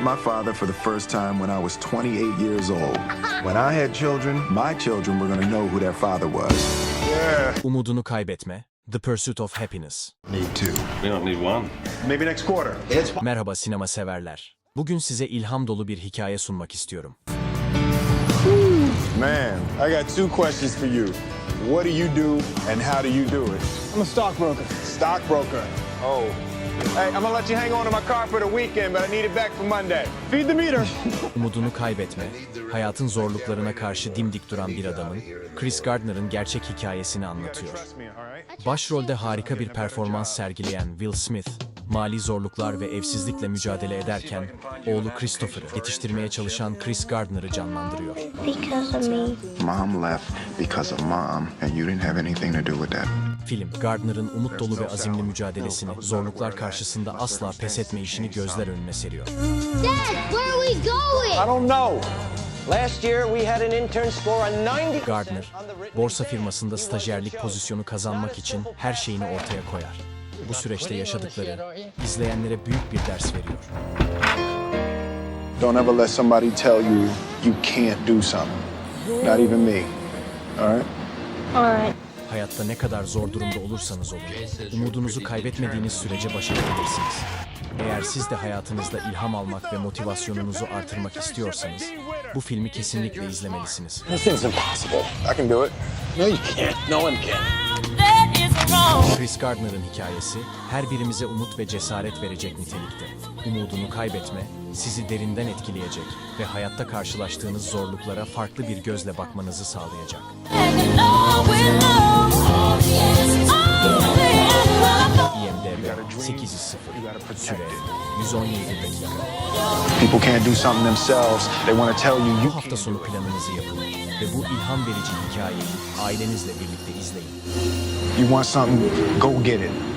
met my father for the first time when I was 28 years old. When I had children, my children were going to know who their father was. Umudunu kaybetme. The Pursuit of Happiness. Need to. We don't need one. Maybe next quarter. Merhaba sinema severler. Bugün size ilham dolu bir hikaye sunmak istiyorum. Man, I got two questions for you. What do you do and how do you do it? I'm a stockbroker. Stockbroker. Oh. Hey, I'm gonna let you hang on to my car for the weekend, but I need it back for Monday. Feed the meter. Umudunu kaybetme, hayatın zorluklarına karşı dimdik duran bir adamın, Chris Gardner'ın gerçek hikayesini anlatıyor. Başrolde harika bir performans sergileyen Will Smith, mali zorluklar ve evsizlikle mücadele ederken, oğlu Christopher'ı yetiştirmeye çalışan Chris Gardner'ı canlandırıyor. Because of me. Mom left because of mom, and you didn't have anything to do with that. Film, Gardner'ın umut dolu ve azimli mücadelesini, zorluklar karşısında asla pes etme işini gözler önüne seriyor. Dad, where are we I going? don't know. Last year, we had an intern score on 90 Gardner, borsa firmasında stajyerlik pozisyonu kazanmak için her şeyini ortaya koyar. Bu süreçte yaşadıkları, izleyenlere büyük bir ders veriyor. Don't ever let somebody tell you you can't do something. Not even me. All right? All right. Hayatta ne kadar zor durumda olursanız olun, umudunuzu kaybetmediğiniz sürece başarabilirsiniz. Eğer siz de hayatınızda ilham almak ve motivasyonunuzu artırmak istiyorsanız, bu filmi kesinlikle izlemelisiniz. Nothing's impossible. I can do it. No, you can't. No one can. Chris Gardner'ın hikayesi, her birimize umut ve cesaret verecek nitelikte. Umudunu kaybetme, sizi derinden etkileyecek ve hayatta karşılaştığınız zorluklara farklı bir gözle bakmanızı sağlayacak. Süre 117 dakika. People can't do something themselves. They want to tell you you hafta sonu planınızı yapın ve bu ilham verici hikayeyi ailenizle birlikte izleyin. you want something, go get it.